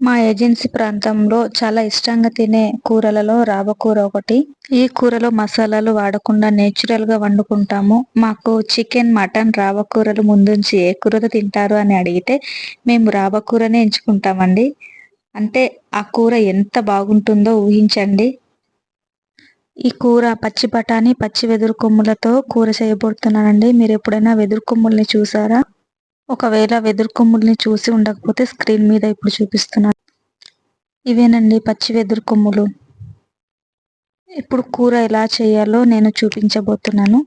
మా ఏజెన్సీ ప్రాంతంలో చాలా ఇష్టంగా తినే కూరలలో రావ కూర ఒకటి. ఈ కూరలో మసాలాలు వాడకుండా నేచురల్గా వండుకుంటాము. మాకు చికెన్ మటన్ రావ కూరలు ముందుంచి ఏ కూరతో తింటారు అని అడిగితే మేము రావ కూరనే ఎంచుకుంటామండి. అంటే ఆ కూర ఎంత బాగుంటుందో ఊహించండి. ఈ కూర పచ్చి బఠానీ పచ్చి వెదురు కొమ్ములతో కూర చేయబడుతున్నానండి మీరు ఎప్పుడైనా వెదురు కొమ్ముల్ని చూసారా? ఒకవేళ వెదురు కొమ్ముల్ని చూసి ఉండకపోతే స్క్రీన్ మీద ఇప్పుడు చూపిస్తున్నాను. ఇవేనండి పచ్చి వెదురు కొమ్ములు. ఇప్పుడు కూర ఎలా చేయాలో నేను చూపించబోతున్నాను.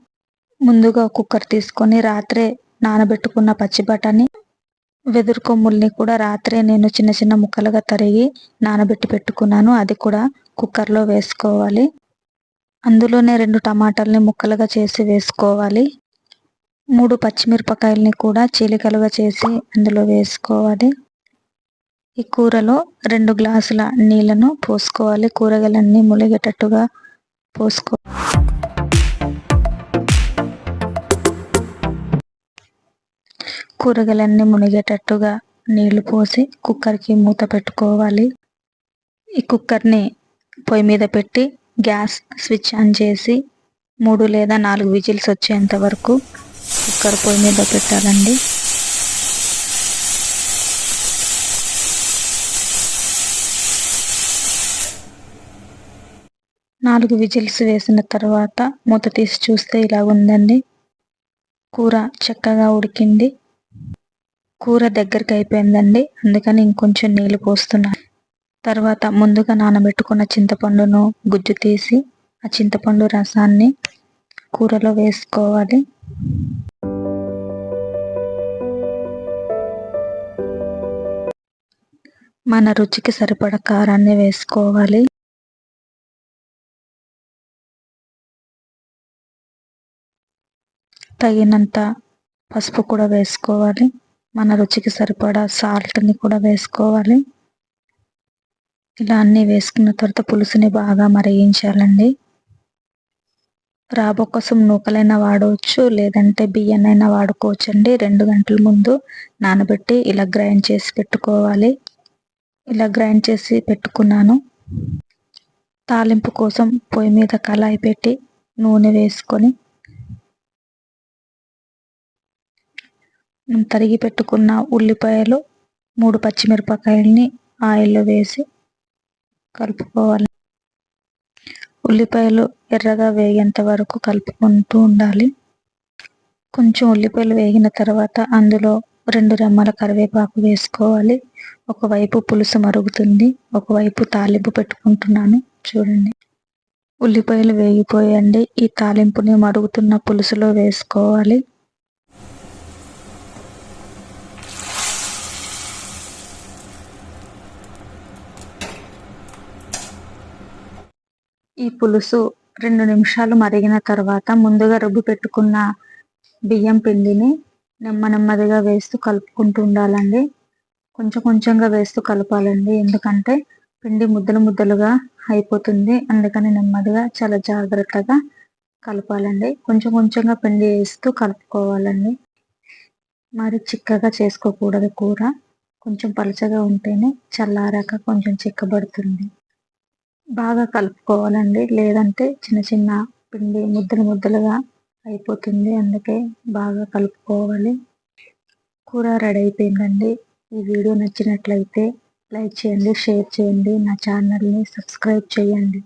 ముందుగా కుక్కర్ తీసుకొని రాత్రే నానబెట్టుకున్న పచ్చి బఠాని వెదురు కొమ్ముల్ని కూడా రాత్రే నేను చిన్న చిన్న ముక్కలుగా తరిగి నానబెట్టి పెట్టుకున్నాను. అది కూడా కుక్కర్లో వేసుకోవాలి. అందులోనే రెండు టమాటాలని ముక్కలుగా చేసి వేసుకోవాలి. మూడు పచ్చిమిరపకాయలని కూడా చీలికలుగా చేసి అందులో వేసుకోవాలి. ఈ కూరలో రెండు గ్లాసుల నీళ్ళను పోసుకోవాలి. కూరగాయలన్నీ ములిగేటట్టుగా పోసుకో. కూరగాయలన్నీ మునిగేటట్టుగా నీళ్ళు పోసి కుక్కర్కి మూత పెట్టుకోవాలి. ఈ కుక్కర్ని పొయ్యి మీద పెట్టి గ్యాస్ స్విచ్ ఆన్ చేసి మూడు లేదా నాలుగు విజిల్స్ వచ్చేంత వరకు కుక్కర్ పొయ్యి మీద పెట్టాలండి. నాలుగు విజిల్స్ వేసిన తర్వాత మూత తీసి చూస్తే ఇలా ఉందండి. కూర చక్కగా ఉడికింది. కూర దగ్గరికి అయిపోయిందండి. అందుకని ఇంకొంచెం నీళ్ళు పోస్తున్నాను తర్వాత ముందుగా నానబెట్టుకున్న చింతపండును గుజ్జు తీసి ఆ చింతపండు రసాన్ని కూరలో వేసుకోవాలి. మన రుచికి సరిపడ కారాన్ని వేసుకోవాలి. తగినంత పసుపు కూడా వేసుకోవాలి. మన రుచికి సరిపడా సాల్ట్ని కూడా వేసుకోవాలి. ఇలా అన్నీ వేసుకున్న తర్వాత పులుసుని బాగా మరిగించాలండి. రాబో కోసం నూకలైనా వాడవచ్చు లేదంటే బియ్యనైనా వాడుకోవచ్చు అండి రెండు గంటల ముందు నానబెట్టి ఇలా గ్రైండ్ చేసి పెట్టుకోవాలి. ఇలా గ్రైండ్ చేసి పెట్టుకున్నాను. తాలింపు కోసం పొయ్యి మీద కళాయి పెట్టి నూనె వేసుకొని తరిగి పెట్టుకున్న ఉల్లిపాయలు మూడు పచ్చిమిరపకాయలని ఆయిల్లో వేసి కలుపుకోవాలి. ఉల్లిపాయలు ఎర్రగా వేగేంత వరకు కలుపుకుంటూ ఉండాలి. కొంచెం ఉల్లిపాయలు వేగిన తర్వాత అందులో రెండు రెమ్మల కరివేపాకు వేసుకోవాలి. ఒకవైపు పులుసు మరుగుతుంది. ఒకవైపు తాలింపు పెట్టుకుంటున్నాను. చూడండి. ఉల్లిపాయలు వేగిపోయండి ఈ తాలింపుని మరుగుతున్న పులుసులో వేసుకోవాలి. ఈ పులుసు రెండు నిమిషాలు మరిగిన తర్వాత ముందుగా రుబ్బు పెట్టుకున్న బియ్యం పిండిని నెమ్మ నెమ్మదిగా వేస్తూ కలుపుకుంటూ ఉండాలండి. కొంచెం కొంచెంగా వేస్తూ కలపాలండి. ఎందుకంటే పిండి ముద్దలు ముద్దలుగా అయిపోతుంది. అందుకని నెమ్మదిగా చాలా జాగ్రత్తగా కలపాలండి. కొంచెం కొంచెంగా పిండి వేస్తూ కలుపుకోవాలండి. మరి చిక్కగా చేసుకోకూడదు కూర. కొంచెం పలచగా ఉంటేనే చల్లారాక కొంచెం చిక్కబడుతుంది. బాగా కలుపుకోవాలండి. లేదంటే చిన్న చిన్న పిండి ముద్దలు ముద్దలుగా అయిపోతుంది. అందుకే బాగా కలుపుకోవాలి. కూర రెడీ అయిపోయిందండి. ఈ వీడియో నచ్చినట్లయితే లైక్ చేయండి షేర్ చేయండి. నా ఛానల్ని సబ్స్క్రైబ్ చేయండి.